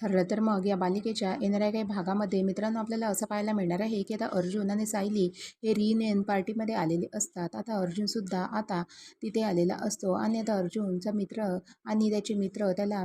ठरलं तर मग या बालिकेच्या येणाऱ्या काही भागामध्ये मित्रांनो आपल्याला असं पाहायला मिळणार आहे की आता अर्जुन आणि सायली हे रियुनियन पार्टीमध्ये आलेले असतात. आता अर्जुनसुद्धा आता तिथे आलेला असतो आणि आता अर्जुनचा मित्र आणि त्याचे मित्र त्याला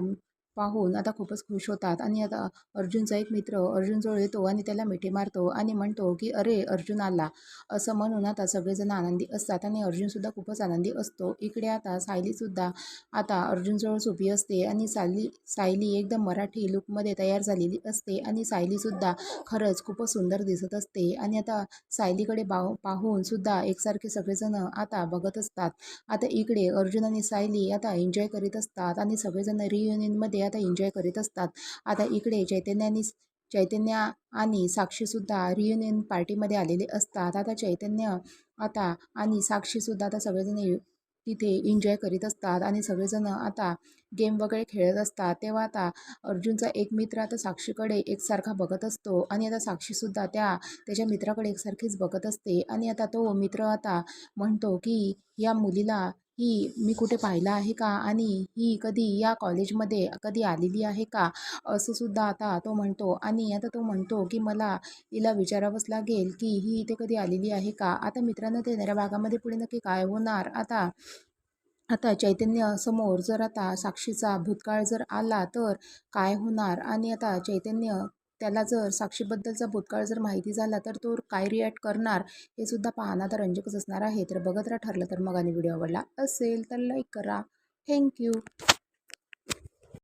पाहून आता खूपच खुश होतात. आणि आता अर्जुनचा एक मित्र अर्जुनजवळ येतो आणि त्याला मिठी मारतो आणि म्हणतो की अरे अर्जुन आला. असं म्हणून आता सगळेजण आनंदी असतात आणि अर्जुनसुद्धा खूपच आनंदी असतो. इकडे आता सायलीसुद्धा आता अर्जुनजवळ उभी असते आणि सायली सायली एकदम मराठी लुकमध्ये तयार झालेली असते आणि सायलीसुद्धा खरंच खूपच सुंदर दिसत असते. आणि आता सायलीकडे बाहू पाहूनसुद्धा एकसारखे सगळेजण आता बघत असतात. आता इकडे अर्जुन आणि सायली आता एन्जॉय करीत असतात आणि सगळेजण रियुनियनमध्ये आता एन्जॉय करीत असतात. आता इकडे चैतन्यानी चैतन्य आणि साक्षीसुद्धा रियुनियन पार्टीमध्ये आलेले असतात. आता चैतन्य आता आणि साक्षीसुद्धा आता सगळेजण तिथे एन्जॉय करीत असतात आणि सगळेजण आता गेम वगैरे खेळत असतात. तेव्हा आता अर्जुनचा एक मित्र आता साक्षीकडे एकसारखा बघत असतो आणि आता साक्षीसुद्धा त्या त्याच्या मित्राकडे एकसारखीच बघत असते. आणि आता तो मित्र आता म्हणतो की या मुलीला ही मी कुठे पाहिलं आहे का? आणि ही कधी या कॉलेजमध्ये कधी आलेली आहे का? असं सुद्धा आता तो म्हणतो. आणि आता तो म्हणतो की मला हिला विचारावंच लागेल की ही इथे कधी आलेली आहे का? आता मित्रांनो ते येणाऱ्या भागामध्ये पुढे नक्की काय होणार? आता आता चैतन्य समोर जर आता साक्षीचा भूतकाळ जर आला तर काय होणार? आणि आता चैतन्य त्याला जर साक्षीबद्दलचा भूतकाळ जर माहिती झाला तर तो काय रिॲक्ट करणार हे सुद्धा पाहणं तर रंजकच असणार आहे. तर बघत राहा ठरलं तर मग आणि व्हिडिओ आवडला असेल तर लाईक करा. थँक्यू